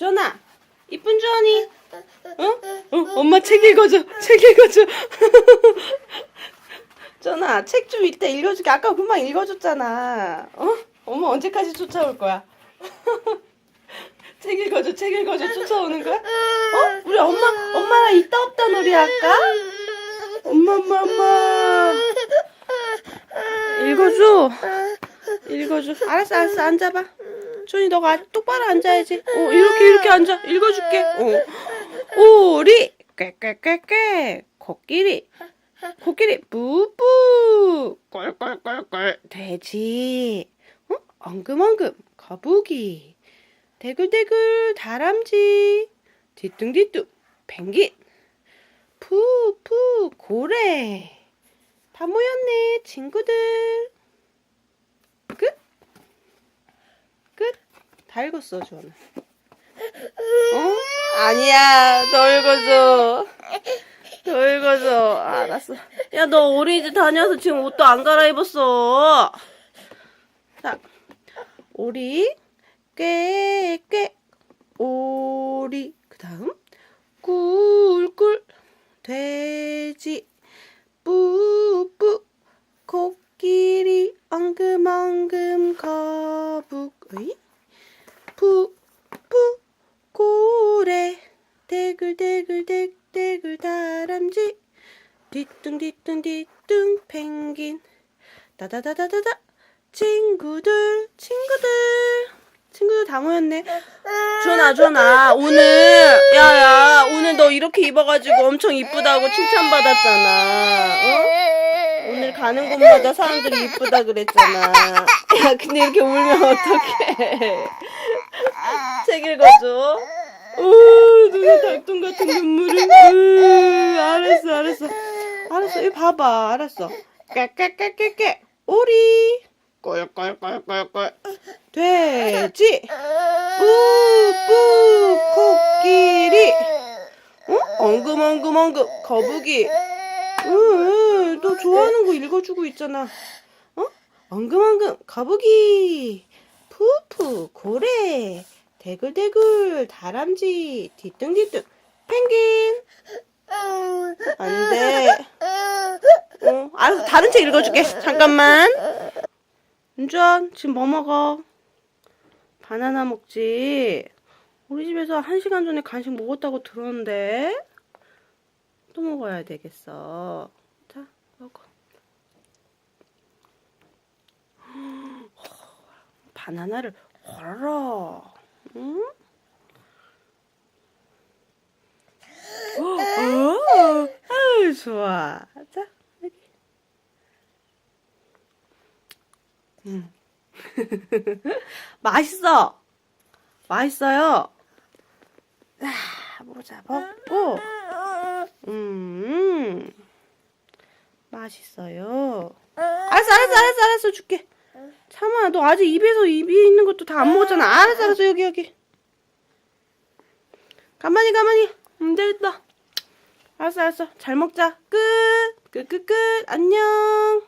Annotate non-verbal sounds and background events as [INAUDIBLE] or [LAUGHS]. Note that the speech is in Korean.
주원아, 이쁜 주원이. 어? 어? 엄마 책 읽어줘. 책 읽어줘. [LAUGHS] 주원아, 책 좀 이따 읽어줄게. 아까 금방 읽어줬잖아. 어? 엄마 언제까지 쫓아올 거야? [LAUGHS] 책 읽어줘, 책 읽어줘. 쫓아오는 거야? 어? 우리 엄마, 엄마랑 있다 없다 놀이 할까? 엄마, 엄마, 엄마. 읽어줘. 읽어줘. 알았어, 알았어. 앉아봐. 준이 너가 똑바로 앉아야지. 어, 이렇게 이렇게 앉아. 읽어줄게. 어. 오리. 꾀꾀꾀꾀 코끼리. 코끼리. 뿌뿌. 꼴꼴꼴꼴 돼지. 어? 엉금엉금. 거북이. 대굴대굴. 다람쥐. 뒤뚱뒤뚱. 펭귄. 푸푸. 고래. 다 모였네 친구들 끝? 끝? 다 읽었어 주원아 어? 아니야 더 읽어줘. 더 읽어줘. 알았어. 야 너 어린이집 다녀서 지금 옷도 안 갈아입었어. 자 오리 꾀꾀 오리 그 다음 꿀꿀 돼지 뿌뿌 코끼리 엉금엉금 의 푸푸 고래. 대글대글 대글 다람쥐. 뒤뚱 뒤뚱 뒤뚱 펭귄. 다다다다다다. 친구들 친구들. 친구들 다 모였네. 준아 준아 오늘. 야야 오늘 너 이렇게 입어가지고 엄청 이쁘다고 칭찬받았잖아. 어? 오늘 가는 곳마다 사람들이 이쁘다 그랬잖아. 야 근데 이렇게 울면 어떡해 책 읽어줘. 오 눈에 달동 같은 눈물이 으, 알았어 알았어. 알았어 이거 봐봐. 알았어. 깨깨깨깨깨 오리. 꼴꼴꼴꼴꼴 돼지. 뿌뿌 코끼리. 어? 엉금엉금엉금. 거북이. 으, 너 좋아하는 거 읽어주고 있잖아. 어? 엉금엉금. 거북이 푸푸 고래 대굴대굴 다람쥐 뒤뚱뒤뚱. 펭귄. 안 돼. 어, 알았어 다른 책 읽어줄게. 잠깐만. 윤주원 지금 뭐 먹어? 바나나 먹지. 우리 집에서 한 시간 전에 간식 먹었다고 들었는데 또 먹어야 되겠어. 자 먹어 바나나를 호로록 응? 오, 아유, 좋아. 자, 여기. 음. [LAUGHS] 맛있어. 맛있어요. 아, 모자 벗고. 음, 맛있어요. 알았어, 알았어, 알았어, 알았어, 줄게. 참아, 너 아직 입에서 입이 있는 것도 다 안 먹었잖아. 알았어, 알았어, 여기, 여기. 가만히, 가만히. 안 되겠다. 알았어, 알았어. 잘 먹자. 끝. 끝, 끝, 끝. 안녕.